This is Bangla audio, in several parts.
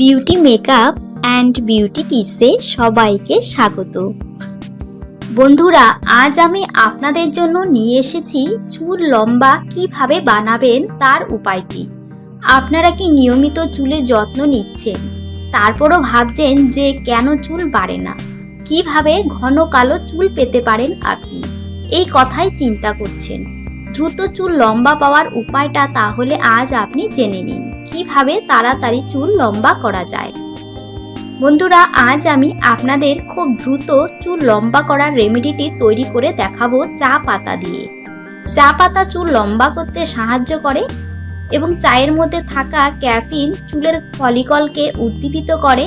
বিউটি মেকআপ অ্যান্ড বিউটি টিপসে সবাইকে স্বাগত। বন্ধুরা, আজ আমি আপনাদের জন্য নিয়ে এসেছি চুল লম্বা কীভাবে বানাবেন তার উপায়টি। আপনারা কি নিয়মিত চুলের যত্ন নিচ্ছেন? তারপরও ভাবছেন যে কেন চুল বাড়ে না? কীভাবে ঘন কালো চুল পেতে পারেন আপনি? এই কথাই চিন্তা করছেন। দ্রুত চুল লম্বা পাওয়ার উপায়টা তাহলে আজ আপনি জেনে নিন। কীভাবে তাড়াতাড়ি চুল লম্বা করা যায়। বন্ধুরা, আজ আমি আপনাদের খুব দ্রুত চুল লম্বা করার রেমেডিটি তৈরি করে দেখাবো চা পাতা দিয়ে। চা পাতা চুল লম্বা করতে সাহায্য করে এবং চায়ের মধ্যে থাকা ক্যাফিন চুলের ফলিকলকে উদ্দীপিত করে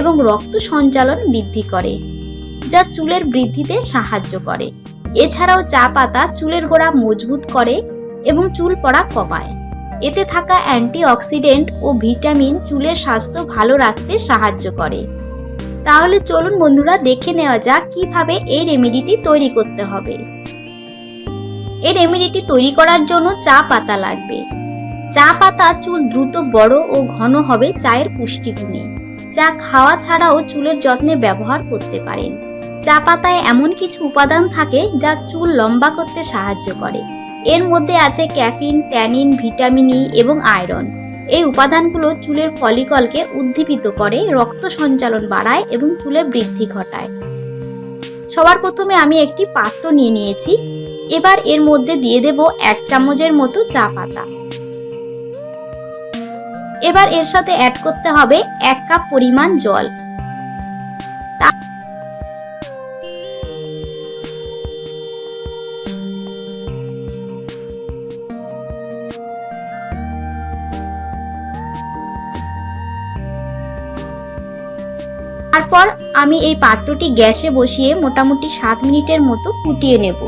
এবং রক্ত সঞ্চালন বৃদ্ধি করে, যা চুলের বৃদ্ধিতে সাহায্য করে। এছাড়াও চা পাতা চুলের গোড়া মজবুত করে এবং চুল পড়া কমায়। এতে থাকা অ্যান্টিঅক্সিডেন্ট ও ভিটামিন চুলের স্বাস্থ্য ভালো রাখতে সাহায্য করে। তাহলে চলুন বন্ধুরা দেখে নেওয়া যাক কীভাবে এই রেমেডিটি তৈরি করতে হবে। এই রেমেডিটি তৈরি করার জন্য চা পাতা লাগবে। চা পাতা চুল দ্রুত বড় ও ঘন হবে চায়ের পুষ্টিগুণে। চা খাওয়া ছাড়াও চুলের যত্নে ব্যবহার করতে পারেন। চা পাতায় এমন কিছু উপাদান থাকে যা চুল লম্বা করতে সাহায্য করে। এর মধ্যে আছে ক্যাফিন, ট্যানিন, ভিটামিন ই এবং আয়রন। এই উপাদানগুলো চুলের ফলিকলকে উদ্দীপিত করে, রক্ত সঞ্চালন বাড়ায় এবং চুলের বৃদ্ধি ঘটায়। সবার প্রথমে আমি একটি পাত্র নিয়ে নিয়েছি। এবার এর মধ্যে দিয়ে দেব এক চামচের মতো চা পাতা। এবার এর সাথে অ্যাড করতে হবে এক কাপ পরিমাণ জল। তারপর আমি এই পাত্রটি গ্যাসে বসিয়ে মোটামুটি সাত মিনিটের মতো ফুটিয়ে নেব।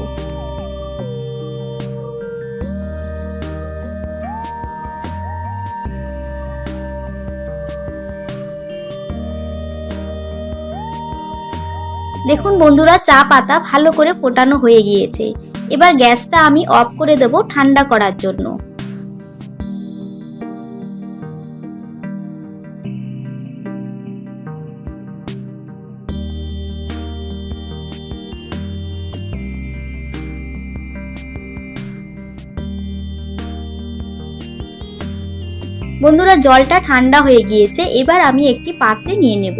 দেখুন বন্ধুরা, চা পাতা ভালো করে ফোটানো হয়ে গিয়েছে। এবার গ্যাসটা আমি অফ করে দেব ঠান্ডা করার জন্য। বন্ধুরা, জলটা ঠান্ডা হয়ে গিয়েছে, এবার আমি একটি পাত্রে নিয়ে নেব।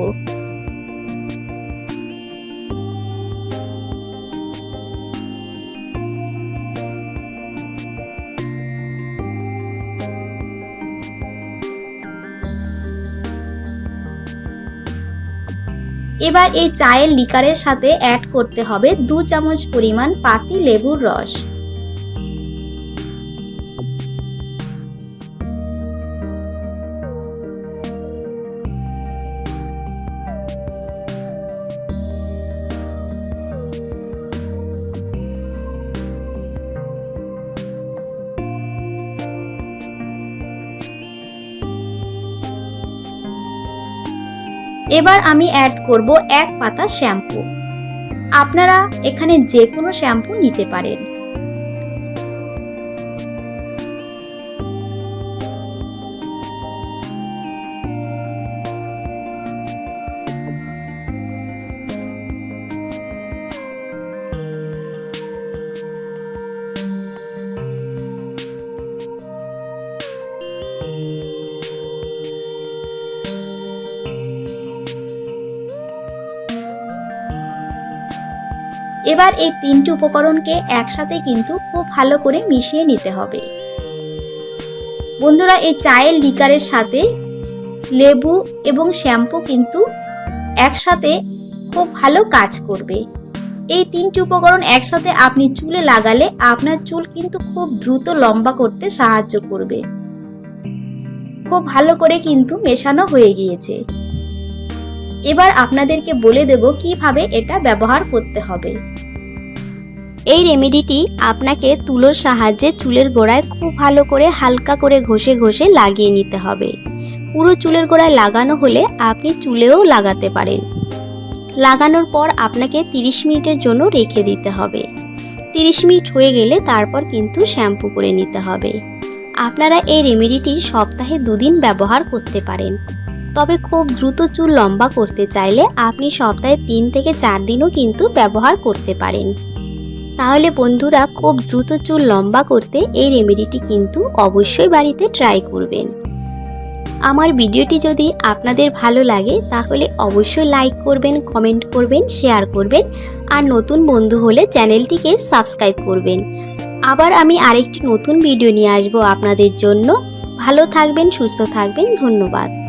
এবার এই চায়ের লিকারের সাথে অ্যাড করতে হবে দু চামচ পরিমাণ পাতি লেবুর রস। এবার আমি অ্যাড করব এক পাতা শ্যাম্পু আপনারা এখানে যে কোনো শ্যাম্পু নিতে পারেন। এবার এই তিনটি উপকরণকে একসাথে কিন্তু খুব ভালো করে মিশিয়ে নিতে হবে। বন্ধুরা, এই চায়ের লিকারের সাথে লেবু এবং শ্যাম্পু কিন্তু একসাথে খুব ভালো কাজ করবে। এই তিনটি উপকরণ একসাথে আপনি চুলে লাগালে আপনার চুল কিন্তু খুব দ্রুত লম্বা করতে সাহায্য করবে। খুব ভালো করে কিন্তু মেশানো হয়ে গিয়েছে। এবার আপনাদেরকে বলে দেব কীভাবে এটা ব্যবহার করতে হবে। এই রেমেডিটি আপনাকে তুলোর সাহায্যে চুলের গোড়ায় খুব ভালো করে হালকা করে ঘষে ঘষে লাগিয়ে নিতে হবে। পুরো চুলের গোড়ায় লাগানো হলে আপনি চুলেও লাগাতে পারেন। লাগানোর পর আপনাকে 30 মিনিটের জন্য রেখে দিতে হবে। 30 মিনিট হয়ে গেলে তারপর কিন্তু শ্যাম্পু করে নিতে হবে। আপনারা এই রেমেডিটি সপ্তাহে দুদিন ব্যবহার করতে পারেন। তবে খুব দ্রুত চুল লম্বা করতে চাইলে আপনি সপ্তাহে তিন থেকে চার দিনও কিন্তু ব্যবহার করতে পারেন। তাহলে বন্ধুরা খুব দ্রুত চুল লম্বা করতে এই রেমেডিটি কিন্তু অবশ্যই বাড়িতে ট্রাই করবেন। আমার ভিডিওটি যদি আপনাদের ভালো লাগে, তাহলে অবশ্যই লাইক করবেন কমেন্ট করবেন শেয়ার করবেন, আর নতুন বন্ধু হলে চ্যানেলটিকে সাবস্ক্রাইব করবেন। আবার আমি আরেকটি নতুন ভিডিও নিয়ে আসব আপনাদের জন্য। ভালো থাকবেন, সুস্থ থাকবেন, ধন্যবাদ।